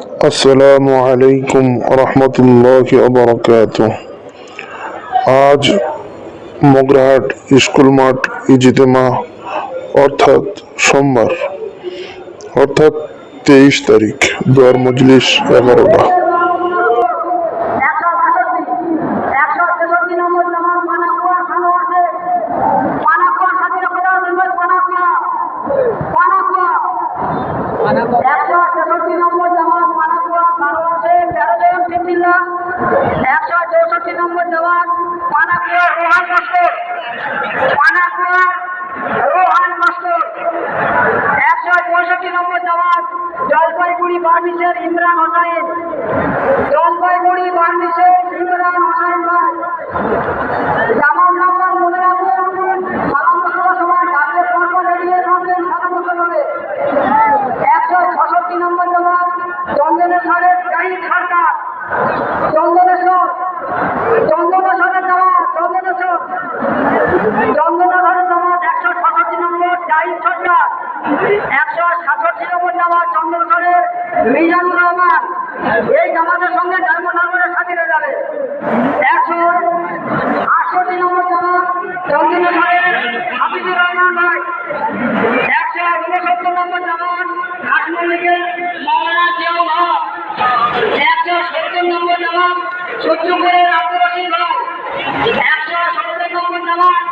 আসসালামু আলাইকুম রহমতুল্লাহ বরকাত আজ মগরাহাট স্কুল মাঠ ইজিতেমা, অর্থাৎ সোমবার, অর্থাৎ তেইশ তারিখ, দোয়ার মজলিস এগারোটা একশো বাষট্টি একশো তেষট্টি নম্বর জামাত পানাকুয়া সানোয়ারকে পানাকুয়া স্বাধীন কোথাও নম্বর পানাকুয়া পানাকুয়া একশো তেষট্টি নম্বর জামাত পানাকুয়া সানোয়ারকে তেরো জন ফিফটিল্লা একশো চৌষট্টি নম্বর জামাত পানাকুয়া রোহান মাস্টার পানাকুয়া রোহান মাস্টার, একশো পঁয়ষট্টি নম্বর জামাত জলপাইগুড়ি বার্মিসের ইমরান হোসাইন, জলপাইগুড়ি বার্মিসের ইমরান হোসাইন ভাই। জামাল নাম্বার মনে রাখুন সালাম বসাবার সময় ডাকলে পরপর এড়িয়ে রাখবেন সালাম বসাবে একশো ছষট্টি নম্বর জামাত চন্দনেশ্বরের জাহিদ সরকার চন্দনেশ্বর চন্দনেশ্বরের জামাত চন্দনেশ্বর চন্দনেশ্বরের জামাত একশো ছষট্টি নম্বর জাহিদ সরকার, একশো সাতষট্টি নম্বর জামাত চন্দনেশ্বরের মিজানুর রহমান। এই জামাতের সঙ্গে জন্ম নামের সাথীরা যাবে। একশো আটষট্টি নম্বর জামাত চন্দনেশ্বরের হাফিজুর রহমান ভাই। একশো উনসত্তর নম্বর জামাত কাশ্মীরের মাওলানা জিয়াউল হক। একশো সত্তর নম্বর জামাত সূর্যপুরের আব্দুর রশিদ ভাই। একশো সত্তর নম্বর জামাত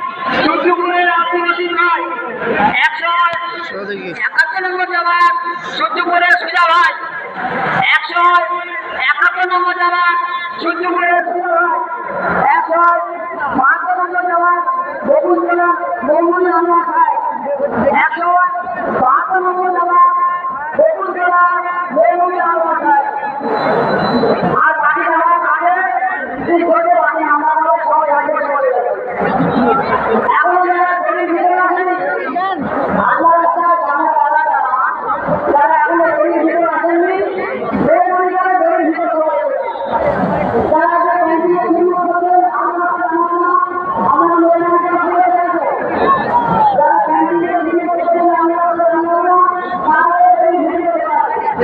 সূর্যপুরের আব্দুর রশিদ ভাই একশো একাত্তর নম্বর জামাত সূর্যপুরের সুজা ভাই একশো একাত্তর নম্বর জামাত সূর্যপুরের সুজা ভাই একশো বাহাত্তর নম্বর জামাত বগুড়া বগুড়ি আনোয়ার ভাই একশো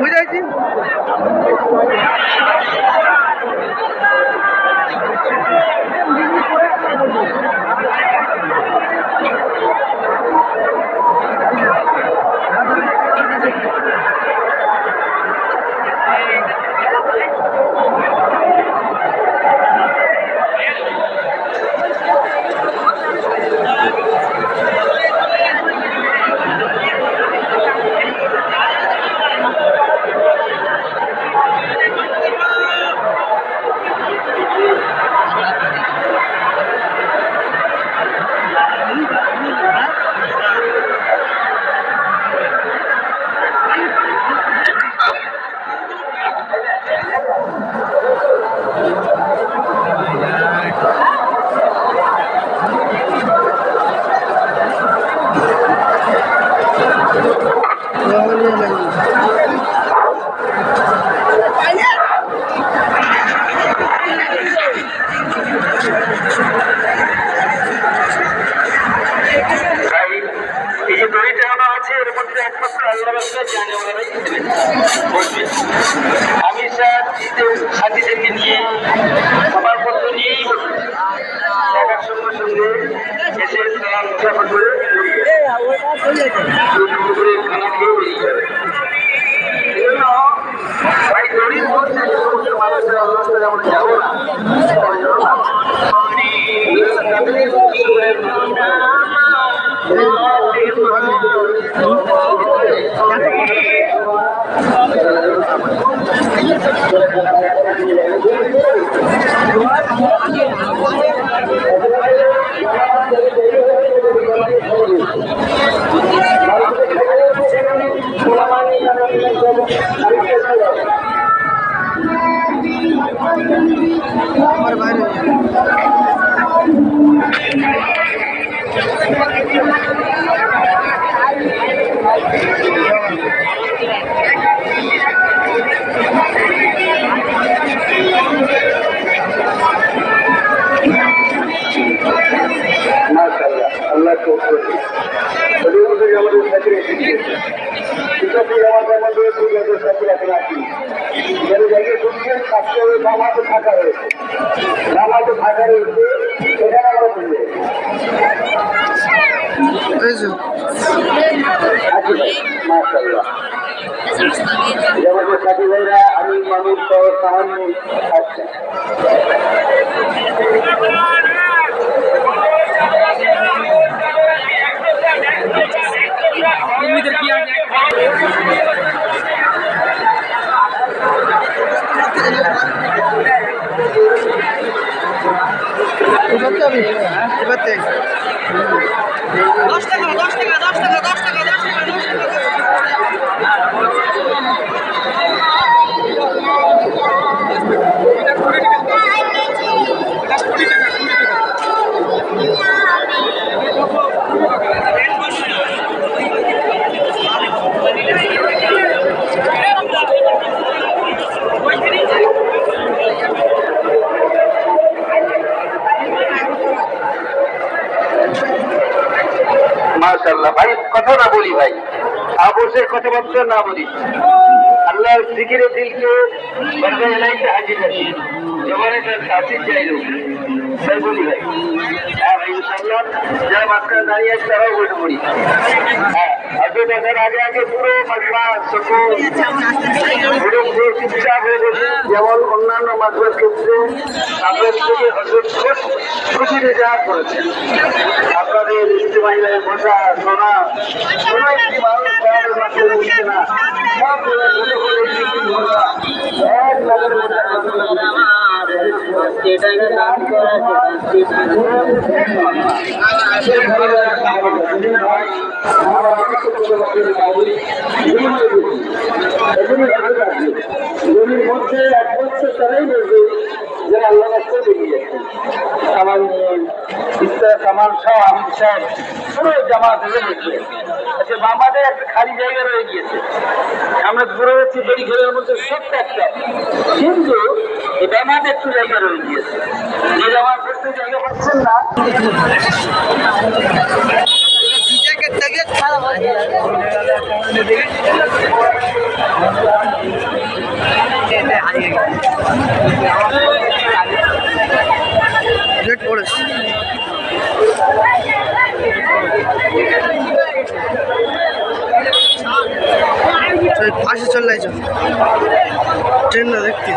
বুঝাইছি নামাজও থাকা রয়েছে নামাজও থাকা রয়েছে সেখানে আমরা বুঝে আছি ভাই মাশাআল্লাহ যে আমাদের সাথী ভাইরা আমি মানুষ সহ সাহায্য আচ্ছা দশ টাকা দশ টাকা দশ টাকা দশ টাকা দশ টাকা দশ টাকা মাশাল্লাহ ভাই কথা না বলি ভাই আবশ্যক কথাবার্তা না বলি। আল্লাহর জিকিরে দিলকে বরদা এলাইতে হাজির আছি জমানে তার কাছে চাইল। তাই বলি ভাই হ্যাঁ ভাই ইনশাল্লাহ যারা মাঝখানে দাঁড়িয়ে আছে তারাও পড়ি আজকে দেখার আগে আগে হয়ে গেছে যেমন অন্যান্য মাসলার ক্ষেত্রে আপনার থেকে হজরত খুশি রেজাহার করেছেন। আপনাদের ইস্তেমাইলায় বসা শোনা কোনো এক লাখের মধ্যে জমির এক বছর তারাই বলবে যে আল্লাহ রাস্তায় বেরিয়ে যাচ্ছে আমির সাহেব পুরো জামাত হয়ে বসবে আচ্ছা বামাদের একটা খালি জায়গা রয়ে গিয়েছে আমরা ঘুরে যাচ্ছি বেরি ঘরের মধ্যে ছোট্ট একটা কিন্তু বামাতে একটু জায়গা রয়ে গিয়েছে যে জামাত জায়গা পাচ্ছেন না। পাশে চলে যাইছো ট্রেনটা দেখতে।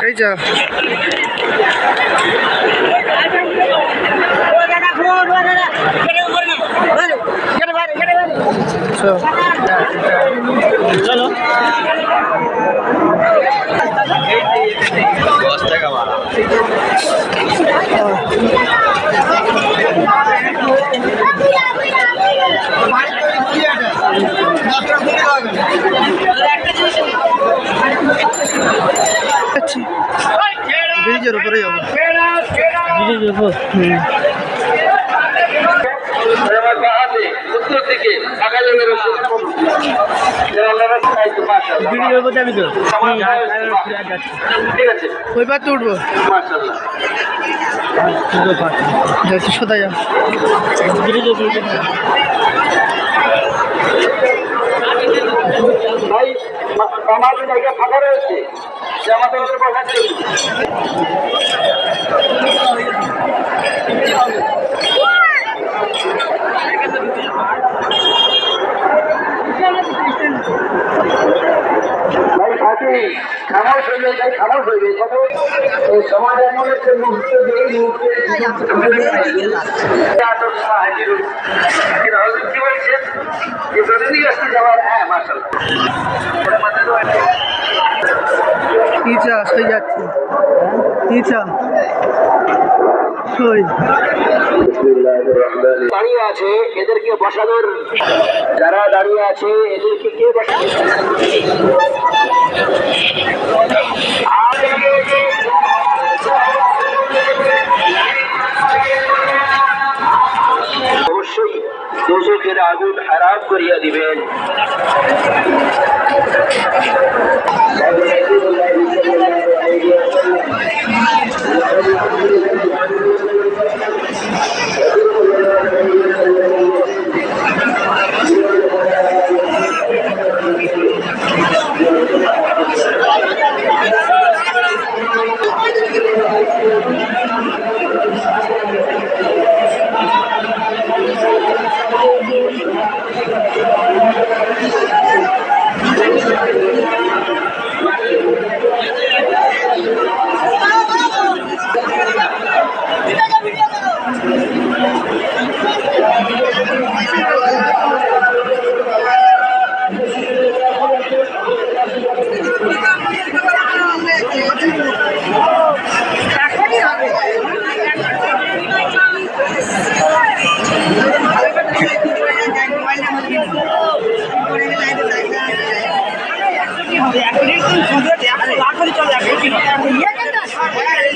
এই যা চলো যাচ্ছি ব্রিজের উপরে যাব ব্রিজের উপর হুম আমার বাহাতে উত্তর দিকে ফাঁকা জায়গা রয়েছে ব্রিজের উপর যাবি তো ঠিক আছে ওই পার তো উঠবো। সোজা যাও। ভাই আমাদের জায়গা ফাঁকা রয়েছে। আমাদের উপরে বসার জন্য ভাই খামার হয়ে যায় তাই খামার হয়ে যায় তবে এই সমাজ এমন একটা মুহূর্ত যে মুহূর্তে কি বলছেন যে প্রতিদিন আসতে যাওয়ার হ্যাঁ মার্শাল ইচা সই যাচ্ছে। সই দাঁড়িয়ে আছে এদেরকে বসানোর যারা দাঁড়িয়ে আছে এদেরকে কে বসাবে? দোষকের আগুন হারাম করিয়া দিবেন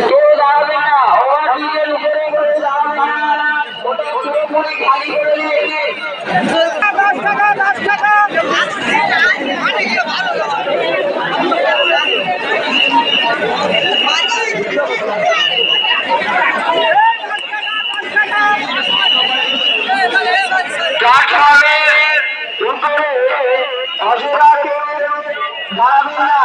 কেউ দাঁড়াবে না ওরা নিজের উপরে করে দাঁড়াবে না ওটা পুরোপুরি খালি করে নিয়ে প্ল্যাটফর্মের উপরে অসুরা কেউ দাঁড়াবে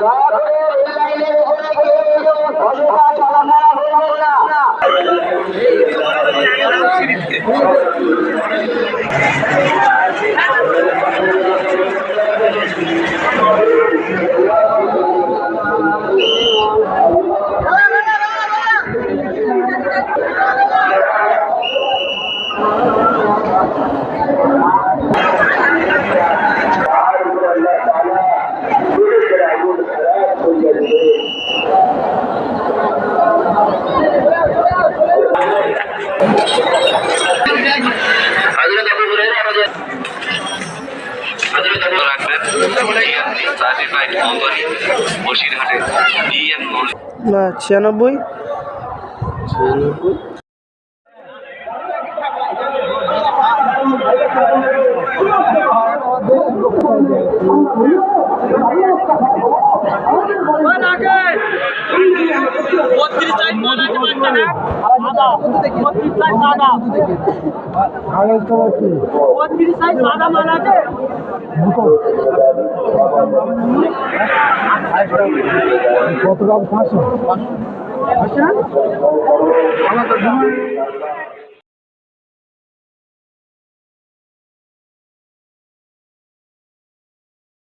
Thank you. বসিরহাটে ডিএম না ছিয়ানব্বই সাদা মাল আছে। কত দাম পাঁচশো। পাঁচশো